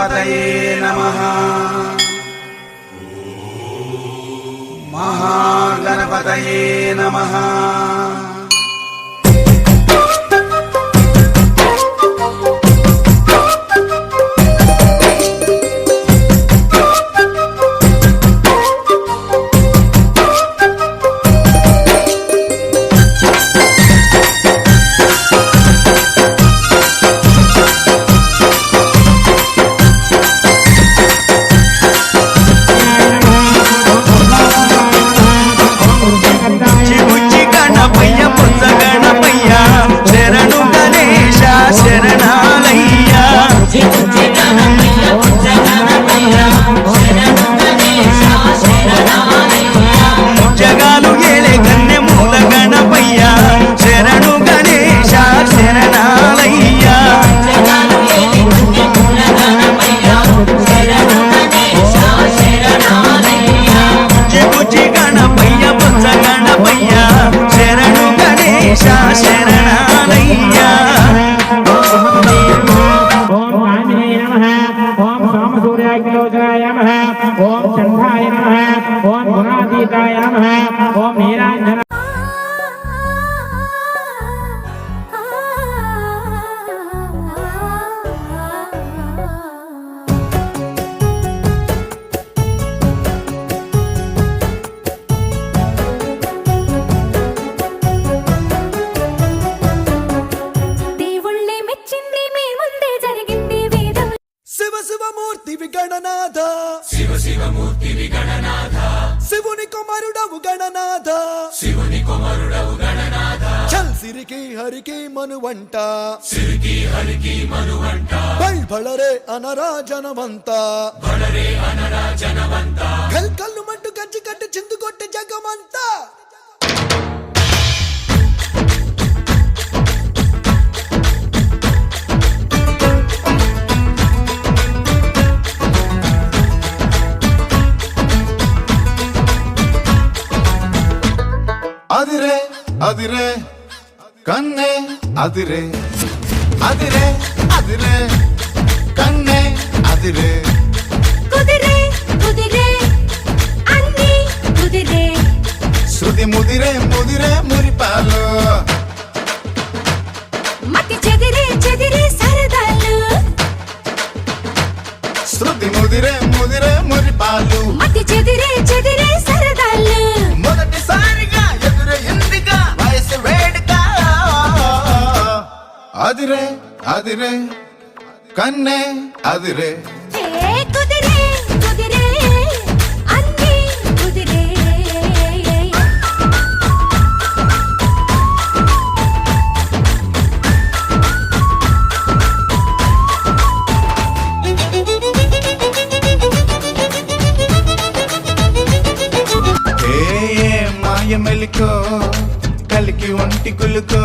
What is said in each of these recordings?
పతయే నమ. మహాగణపతయే నమ. సిరికి హరికి మనువంట. బల్ బళరే అనరాజనవంత. బళరే అనరాజనవంత. కల్ కల్లు మంటు గజ్జి కట్టి చిందు కొట్టి జగమంతా. అదిరే అదిరే కన్నే అదిరే అదిరే అదిరే కన్నే అదిరే కుదిరే కుదిరే అన్ని కుదిరే శృతి ముదిరే ముదిరే మురిపాలు మతి చెదిరే చెదిరే సరదాలు శృతి ముదిరే ముదిరే మురిపాలు మతి చెదిరే చెదిరే సరదాలు అదిరే అదిరే కన్నే అదిరే ఏ కుదిరే కుదిరే అన్ని కుదిరే ఏ ఏ మాయ మెలికో కలికి ఒంటి కులుకో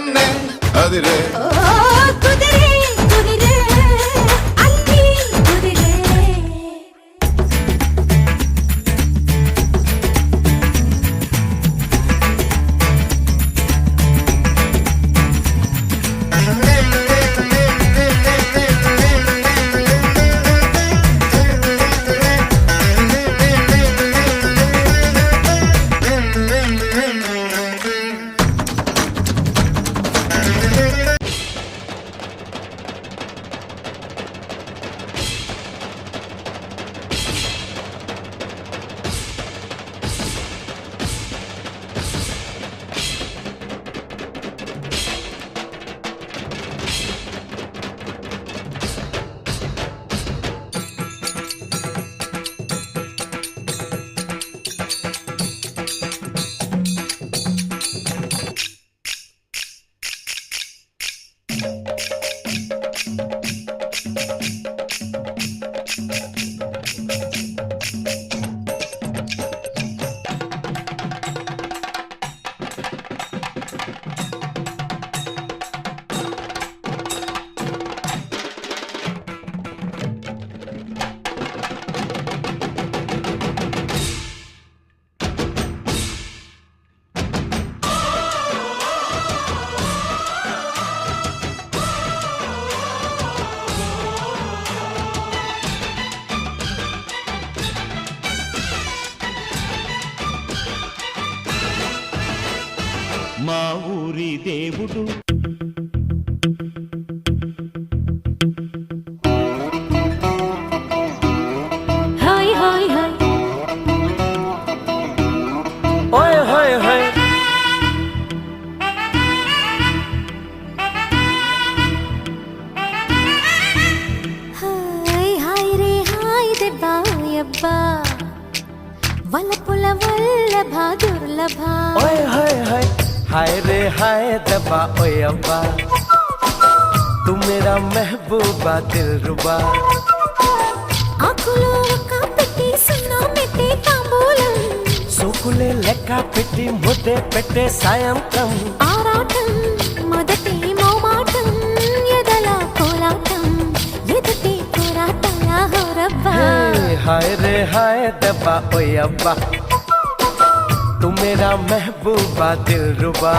തന്നെ അതിരെ. దుర్లభ దుర్లభ. ఓయ్ హోయ్ హోయ్. हाय रे हाय दबा ओ अब्बा तू मेरा महबूबा दिल रुबा సూకులే లెక్క పెట్టి ముద్దే పెట్టే సాయంత్రం. ఆరాటం మొదటి మోమాటం ఎదల కోలాటం ఎదుటి కోరాటలా హోరబ్బా. హాయ్ రే హాయ్ దబ్బా ఓయ్ అబ్బా. मेरा महबूबा दिल रुबा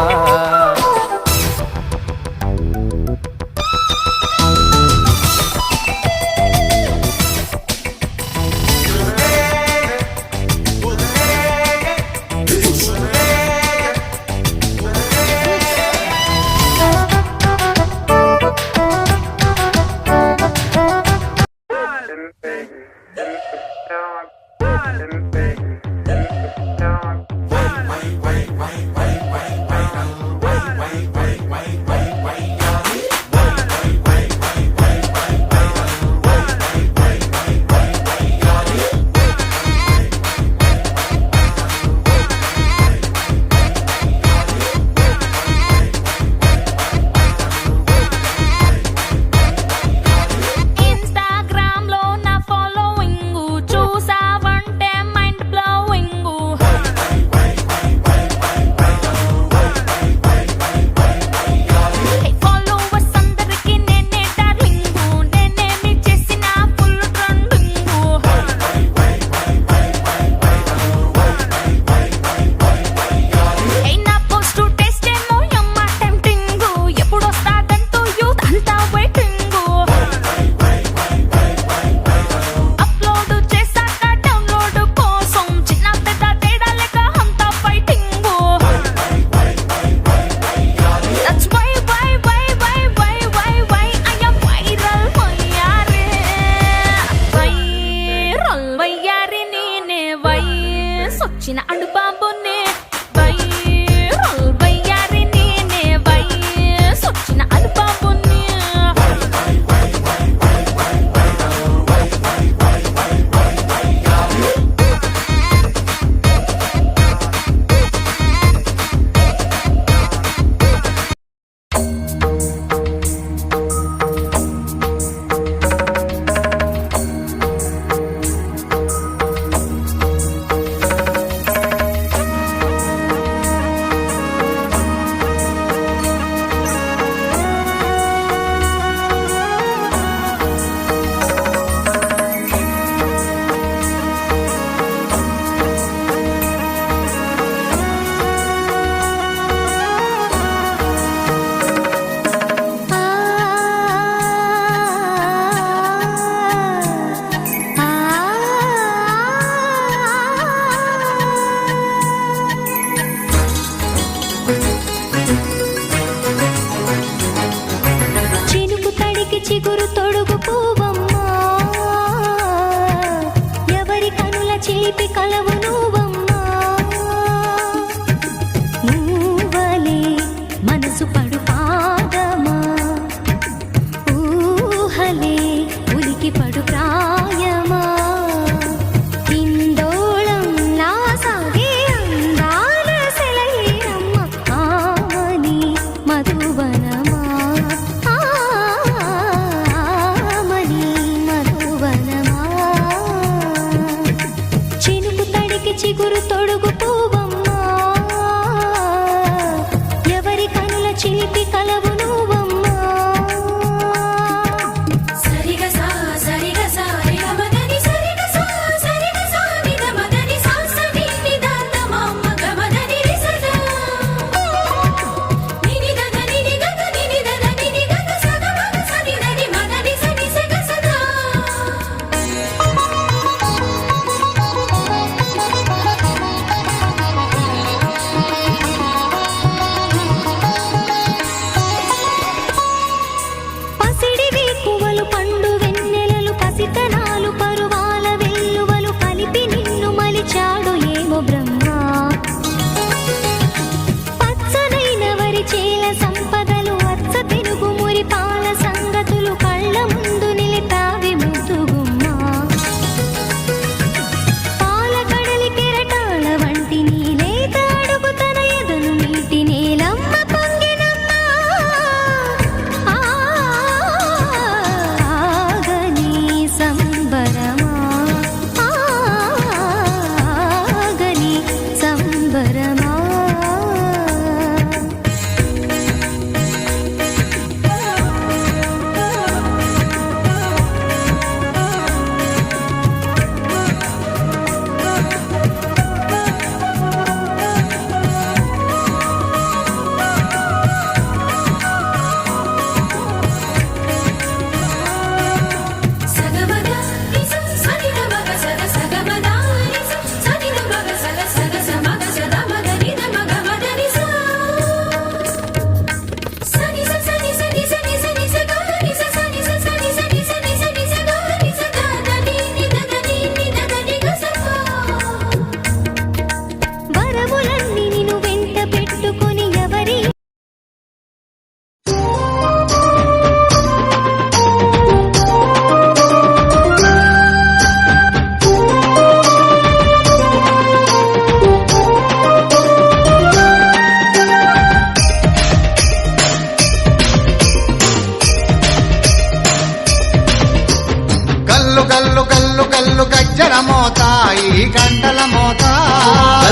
కళ్ళు కళ్ళు కళ్ళు కళ్ళు కజ్జల మోతాయి కంటల మోతాయి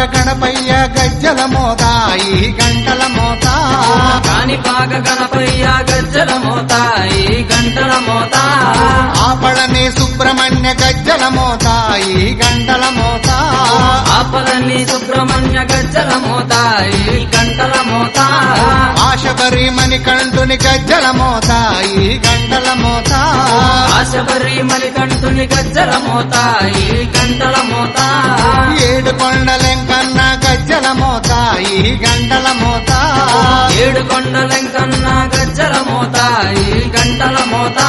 కానిపాక గణపయ్య గజ్జల మోత ఈ గంటల మోత. కాణిపాక గణపయ్య గజ్జల మోత ఈ గంటల మోత. ఆపడని సుబ్రహ్మణ్య గజ్జల మోత ఈ గంటల మోత. ఆపలని సుబ్రహ్మణ్య గజ్జల మోత ఈ గంటల మోత. ఆశబరి మణికంఠుని గజ్జల మోత ఈ మోత. ఆశబరి మణికంఠుని గజ్జల మోత ఈ గంటల మోత. ఏడు కొండలెంకన్న గజ్జల మోత ఈ గంటల మోత. ఏడు కొండలెంకన్న గజ్జల మోత ఈ గంటల మోత.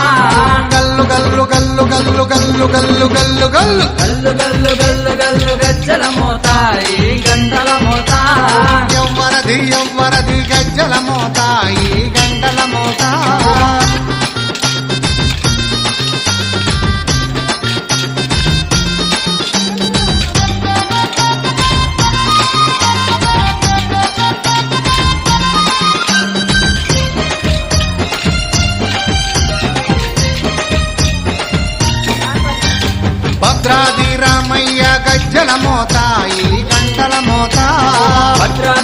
గల్లు గల్లు గల్లు గల్లు గల్లు గల్లు గల్లు గల్లు. గల్లు గల్లు గల్లు గల్లు గజ్జల మోత ఈ గంటల మోత. ఎవ్వరది ఎవ్వరది గజ్జల మోత ఈ గంటల మోత.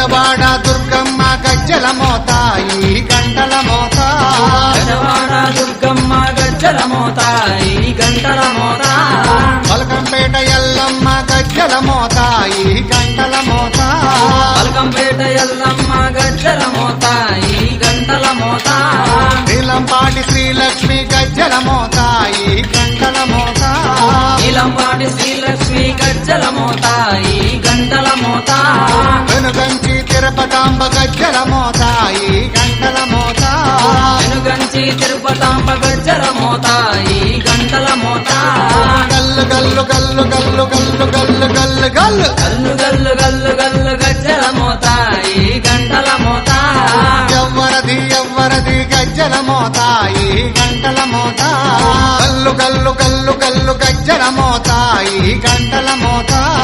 గజవాడ దుర్గమ్మ గజ్జల మోత ఈ గంటల మోత. గజవాడ దుర్గమ్మ గజ్జల మోత ఈ గంటల మోత. పలకంపేట ఎల్లమ్మ గజ్జల మోత ఈ గంటల మోత. పలకంపేట ఎల్లమ్మ గజ్జల మోత ఈ గంటల మోత. నీలంపాటి శ్రీలక్ష్మి గజ్జల మోత ఈ గంటల మోత. నీలంపాటి శ్రీలక్ష్మి గజ్జల మోత ఈ గంటల మోత. వెనుగంచి తిరుపతాంబ గజ్జల మోత ఈ గంటల మోత. వెనుగంచి తిరుపతాంబ గజ్జల మోత ఈ గంటల మోత. గల్లు గల్లు గల్లు గల్లు గల్లు గల్లు గల్లు గల్లు. గల్లు గల్లు గల్లు గల్లు గజ్జర మోతాయి గంటల మోత కల్లు కల్లు కల్లు కల్లు గజ్జర మోతాయి గంటల మోతా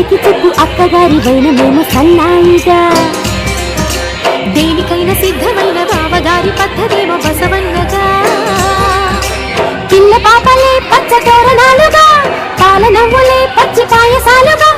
పైకి చెప్పు అక్కగారి వైన మేము సన్నాయిగా. దేనికైనా సిద్ధమైన బావగారి పద్ధతేమో బసవన్నగా. పిల్ల పాపలే పచ్చ తోరణాలుగా పాల నవ్వులే పచ్చి పాయసాలుగా